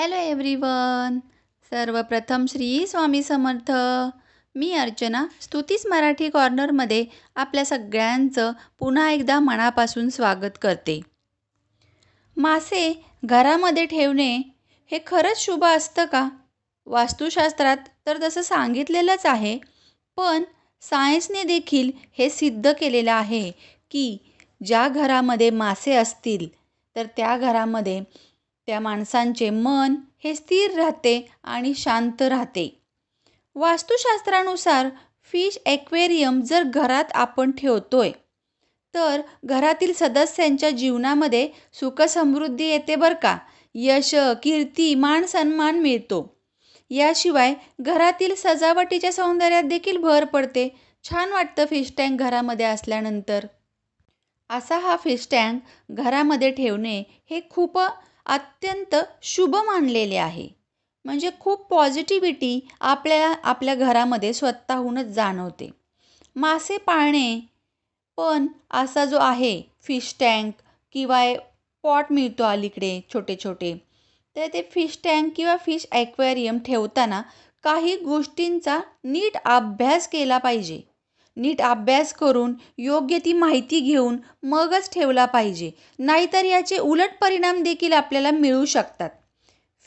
Hello everyone सर्वप्रथम श्री स्वामी समर्थ. मी अर्चना स्तुतीस मराठी कॉर्नरमध्ये आपल्या सगळ्यांचं पुन्हा एकदा मनापासून स्वागत करते. मासे घरामध्ये ठेवणे हे खरंच शुभ असतं का? वास्तुशास्त्रात तर तसं सांगितलेलंच आहे पण सायन्सने देखील हे सिद्ध केलेलं आहे की ज्या घरामध्ये मासे असतील तर त्या घरामध्ये त्या माणसांचे मन हे स्थिर राहते आणि शांत राहते. वास्तुशास्त्रानुसार फिश ॲक्वेरियम जर घरात आपण ठेवतोय तर घरातील सदस्यांच्या जीवनामध्ये सुखसमृद्धी येते बरं का? यश कीर्ती मान सन्मान मिळतो. याशिवाय घरातील सजावटीच्या सौंदर्यात देखील भर पडते. छान वाटतं फिश टँक घरामध्ये असल्यानंतर. असा हा फिश टँक घरामध्ये ठेवणे हे खूप अत्यंत शुभ मानलेले आहे. म्हणजे खूप पॉझिटिव्हिटी आपल्या आपल्या घरामध्ये स्वतःहूनच जाणवते. मासे पाळणे पण असा जो आहे फिश टँक किंवा पॉट मिळतो अलीकडे छोटे छोटे तर ते फिश टँक किंवा फिश ॲक्वेरियम ठेवताना काही गोष्टींचा नीट अभ्यास केला पाहिजे. नीट अभ्यास करून योग्य ती माहिती घेऊन मगच ठेवला पाहिजे. नाहीतर याचे उलट परिणाम देखील आपल्याला मिळू शकतात.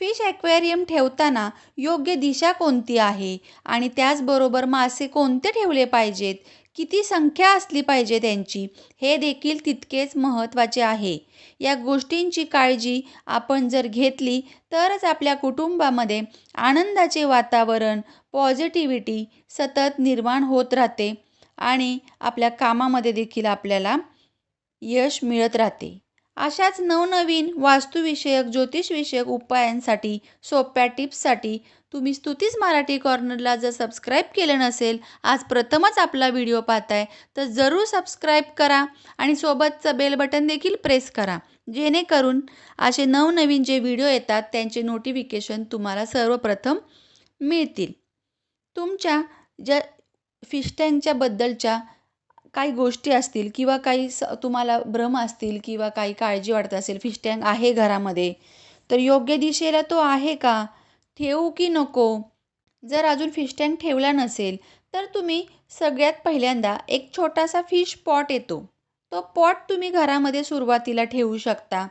फिश ॲक्वेरियम ठेवताना योग्य दिशा कोणती आहे? आणि त्याचबरोबर मासे कोणते ठेवले पाहिजेत? किती संख्या असली पाहिजे त्यांची? हे देखील तितकेच महत्त्वाचे आहे. या गोष्टींची काळजी आपण जर घेतली तरच आपल्या कुटुंबामध्ये आनंदाचे वातावरण पॉझिटिव्हिटी सतत निर्माण होत राहते. आणि आपल्या कामामध्ये देखील आपल्याला यश मिळत राहते. अशाच नवनवीन वास्तुविषयक ज्योतिषविषयक उपायांसाठी सोप्या टिप्ससाठी तुम्ही स्तुतीच मराठी कॉर्नरला जर सबस्क्राईब केलं नसेल आज प्रथमच आपला व्हिडिओ पाहताय तर जरूर सबस्क्राईब करा आणि सोबतचं बेल बटन देखील प्रेस करा. जेणेकरून असे नवनवीन जे व्हिडिओ येतात त्यांचे नोटिफिकेशन तुम्हाला सर्वप्रथम मिळतील. तुमच्या ज्या फिश टँकच्याबद्दलच्या काही गोष्टी असतील किंवा काही स तुम्हाला भ्रम असतील किंवा काही काळजी वाटत असेल फिश टँक आहे घरामध्ये तर योग्य दिशेला तो आहे का? ठेवू की नको? जर अजून फिश टँक ठेवला नसेल तर तुम्ही सगळ्यात पहिल्यांदा एक छोटासा फिश पॉट येतो. तो पॉट तुम्ही घरामध्ये सुरुवातीला ठेवू शकता.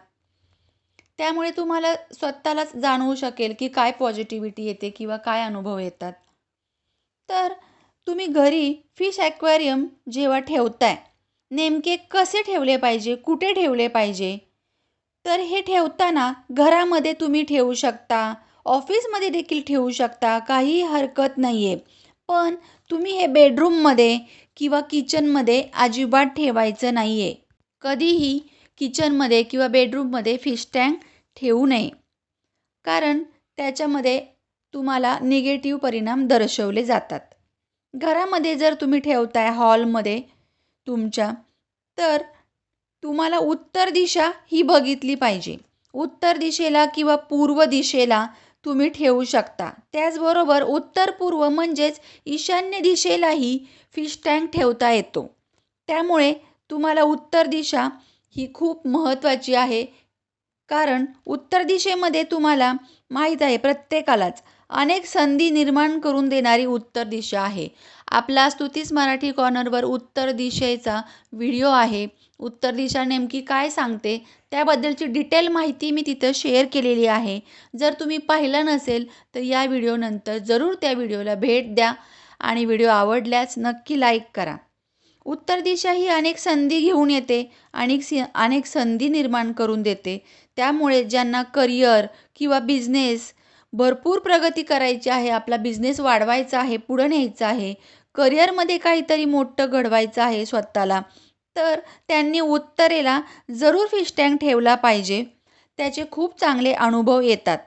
त्यामुळे तुम्हाला स्वतःलाच जाणवू शकेल की काय पॉझिटिव्हिटी येते किंवा काय अनुभव येतात. तर तुम्ही घरी फिश ॲक्वेरियम जेव्हा ठेवताय नेमके कसे ठेवले पाहिजे कुठे ठेवले पाहिजे? तर हे ठेवताना घरामध्ये तुम्ही ठेवू शकता ऑफिसमध्ये देखील ठेवू शकता काहीही हरकत नाही आहे पण तुम्ही हे बेडरूममध्ये किंवा किचनमध्ये अजिबात ठेवायचं नाही आहे कधीही किचनमध्ये किंवा बेडरूममध्ये फिश टँक ठेवू नये. कारण त्याच्यामध्ये तुम्हाला निगेटिव्ह परिणाम दर्शवले जातात. घरामध्ये जर तुम्ही ठेवताय हॉलमध्ये तुमच्या तर तुम्हाला उत्तर दिशा ही बघितली पाहिजे. उत्तर दिशेला किंवा पूर्व दिशेला तुम्ही ठेवू शकता. त्याचबरोबर उत्तर पूर्व म्हणजेच ईशान्य दिशेलाही फिश टँक ठेवता येतो. त्यामुळे तुम्हाला उत्तर दिशा ही खूप महत्त्वाची आहे. कारण उत्तर दिशेमध्ये तुम्हाला माहीत आहे प्रत्येकालाच. अनेक संधी निर्माण करून देणारी उत्तर दिशा आहे. आपला स्तुतीस मराठी कॉर्नरवर उत्तर दिशेचा व्हिडिओ आहे. उत्तर दिशा नेमकी काय सांगते? त्याबद्दलची डिटेल माहिती मी तिथं शेअर केलेली आहे. जर तुम्ही पाहिलं नसेल तर या व्हिडिओनंतर जरूर त्या व्हिडिओला भेट द्या आणि व्हिडिओ आवडल्यास नक्की लाईक करा. उत्तर दिशा ही अनेक संधी घेऊन येते अनेक सी अनेक संधी निर्माण करून देते. त्यामुळे ज्यांना करिअर किंवा बिझनेस भरपूर प्रगती करायची आहे आपला बिझनेस वाढवायचा आहे पुढं न्यायचा आहे. करिअरमध्ये काहीतरी मोठं घडवायचं आहे स्वतःला. तर त्यांनी उत्तरेला जरूर फिश टँक ठेवला पाहिजे. त्याचे खूप चांगले अनुभव येतात.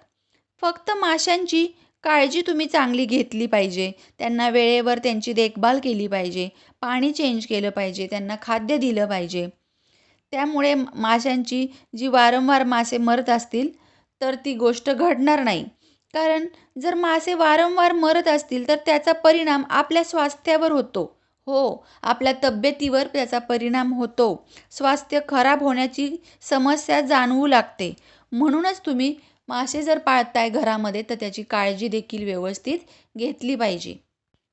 फक्त माशांची काळजी तुम्ही चांगली घेतली पाहिजे. त्यांना वेळेवर त्यांची देखभाल केली पाहिजे. पाणी चेंज केलं पाहिजे. त्यांना खाद्य दिलं पाहिजे. त्यामुळे माशांची जी वारंवार मासे मरत असतील तर ती गोष्ट घडणार नाही. कारण जर मासे वारंवार मरत असतील तर त्याचा परिणाम आपल्या स्वास्थ्यावर होतो. हो आपल्या तब्येतीवर त्याचा परिणाम होतो. स्वास्थ्य खराब होण्याची समस्या जाणवू लागते. म्हणूनच तुम्ही मासे जर पाळताय घरामध्ये तर त्याची काळजी देखील व्यवस्थित घेतली पाहिजे.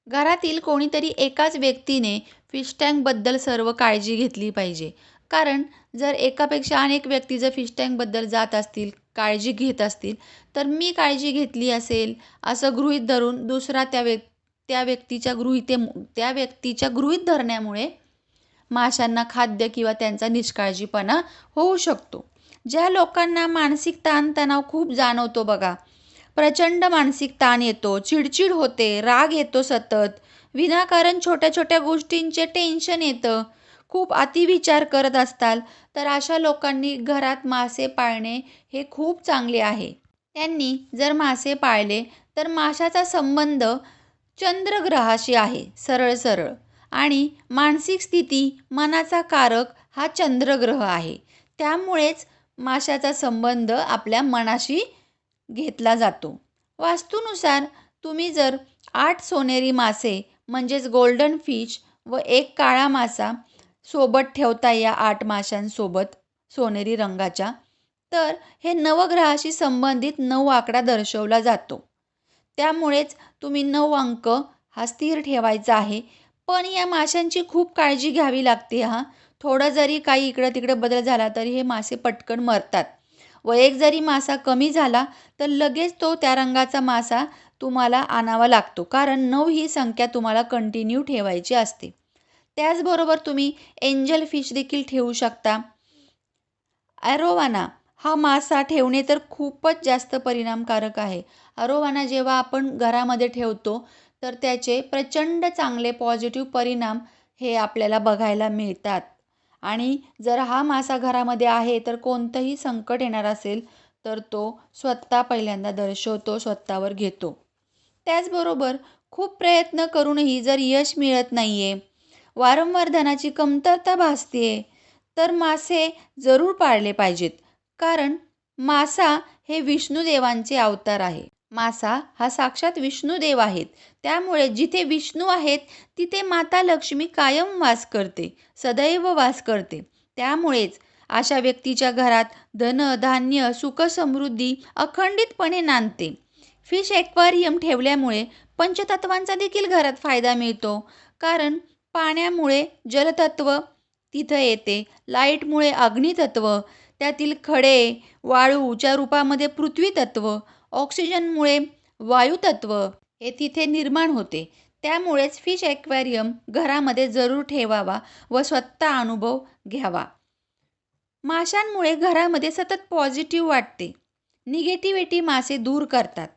घरातील कोणीतरी एकाच व्यक्तीने फिश टँकबद्दल सर्व काळजी घेतली पाहिजे. कारण जर एकापेक्षा अनेक व्यक्ती जर फिश टँकबद्दल जात असतील काळजी घेत असतील तर मी काळजी घेतली असेल असं गृहित धरून दुसरा त्या व्यक् त्या व्यक्तीच्या गृहिते त्या व्यक्तीच्या गृहित धरण्यामुळे माशांना खाद्य किंवा त्यांचा निष्काळजीपणा होऊ शकतो. ज्या लोकांना मानसिक ताणतणाव खूप जाणवतो बघा. प्रचंड मानसिक ताण येतो चिडचिड होते राग येतो सतत. विनाकारण छोट्या छोट्या गोष्टींचे टेन्शन येतं. खूप अतिविचार करत असताल तर अशा लोकांनी घरात मासे पाळणे हे खूप चांगले आहे. त्यांनी जर मासे पाळले तर माशाचा संबंध चंद्रग्रहाशी आहे सरळ सरळ. आणि मानसिक स्थिती मनाचा कारक हा चंद्रग्रह आहे. त्यामुळेच माशाचा संबंध आपल्या मनाशी घेतला जातो. वास्तूनुसार तुम्ही जर आठ सोनेरी मासे म्हणजेच गोल्डन फिश व एक काळा मासा सोबत ठेवता या आठ माशांसोबत सोनेरी रंगाच्या. तर हे नवग्रहाशी संबंधित नऊ आकडा दर्शवला जातो. त्यामुळेच तुम्ही नऊ अंक हा स्थिर ठेवायचा आहे. पण या माशांची खूप काळजी घ्यावी लागते हा. थोडं जरी काही इकडं तिकडं बदल झाला तरी हे मासे पटकन मरतात. व एक जरी मासा कमी झाला तर लगेच तो त्या रंगाचा मासा तुम्हाला आणावा लागतो. कारण नऊ ही संख्या तुम्हाला कंटिन्यू ठेवायची असते. त्याचबरोबर तुम्ही एंजल फिश देखील ठेवू शकता. ॲरोवाना हा मासा ठेवणे तर खूपच जास्त परिणामकारक आहे. अरोवाना जेव्हा आपण घरामध्ये ठेवतो तर त्याचे प्रचंड चांगले पॉझिटिव्ह परिणाम हे आपल्याला बघायला मिळतात. आणि जर हा मासा घरामध्ये आहे तर कोणतंही संकट येणार असेल तर तो स्वतः पहिल्यांदा दर्शवतो स्वतःवर घेतो. त्याचबरोबर खूप प्रयत्न करूनही जर यश मिळत नाही आहे वारंवार धनाची कमतरता भासते तर मासे जरूर पाळले पाहिजेत कारण मासा हे विष्णुदेवांचे अवतार आहे. मासा हा साक्षात विष्णुदेव आहेत. त्यामुळे जिथे विष्णू आहेत तिथे माता लक्ष्मी कायम वास करते सदैव वास करते. त्यामुळेच अशा व्यक्तीच्या घरात धन धान्य सुखसमृद्धी अखंडितपणे नांदते. फिश ॲक्वारियम ठेवल्यामुळे पंचतत्वांचा देखील घरात फायदा मिळतो कारण पाण्यामुळे जलतत्व तिथं येते. लाईटमुळे अग्नितत्व त्यातील खडे वाळूच्या रूपामध्ये पृथ्वीतत्व ऑक्सिजनमुळे वायुतत्व हे तिथे निर्माण होते. त्यामुळेच फिश ॲक्वॅरियम घरामध्ये जरूर ठेवावा व स्वतः अनुभव घ्यावा. माशांमुळे घरामध्ये सतत पॉझिटिव्ह वाटते. निगेटिव्हिटी मासे दूर करतात.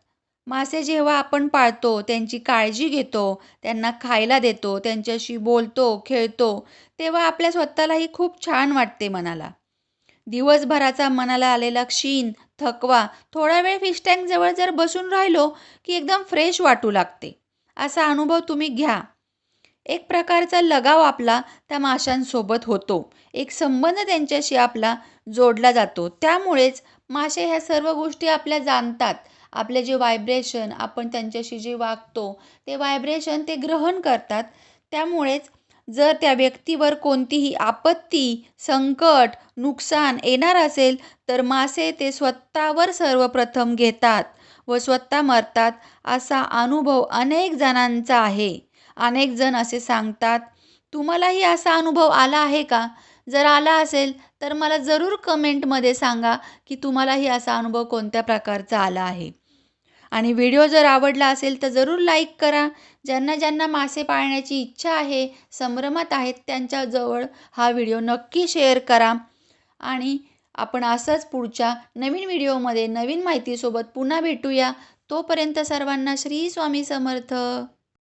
मासे जेव्हा आपण पाळतो त्यांची काळजी घेतो त्यांना खायला देतो त्यांच्याशी बोलतो खेळतो तेव्हा आपल्या स्वतःलाही खूप छान वाटते मनाला. दिवसभराचा मनाला आलेला क्षीण थकवा थोडा वेळ फिश टँकजवळ जर बसून राहिलो की एकदम फ्रेश वाटू लागते. असा अनुभव तुम्ही घ्या. एक प्रकारचा लगाव आपला त्या माशांसोबत होतो. एक संबंध त्यांच्याशी आपला जोडला जातो. त्यामुळेच मासे ह्या सर्व गोष्टी आपल्या जाणतात. आपले जे व्हायब्रेशन आपण त्यांच्याशी जे वागतो ते व्हायब्रेशन ते ग्रहण करतात. त्यामुळेच जर त्या व्यक्तीवर कोणतीही आपत्ती संकट नुकसान येणार असेल तर मासे ते स्वतःवर सर्वप्रथम घेतात व स्वतः मरतात असा अनुभव अनेक जणांचा आहे. अनेक जण असे सांगतात तुम्हालाही असा अनुभव आला आहे का? जर आला असेल तर मला जरूर कमेंटमध्ये सांगा की तुम्हालाही असा अनुभव कोणत्या प्रकारचा आला आहे? आणि व्हिडिओ जर आवडला असेल तर जरूर लाईक करा. ज्यांना ज्यांना मासे पाळण्याची इच्छा आहे संभ्रमात आहेत त्यांच्याजवळ हा व्हिडिओ नक्की शेअर करा. आणि आपण असंच पुढच्या नवीन व्हिडिओमध्ये नवीन माहितीसोबत पुन्हा भेटूया. तोपर्यंत सर्वांना श्री स्वामी समर्थ.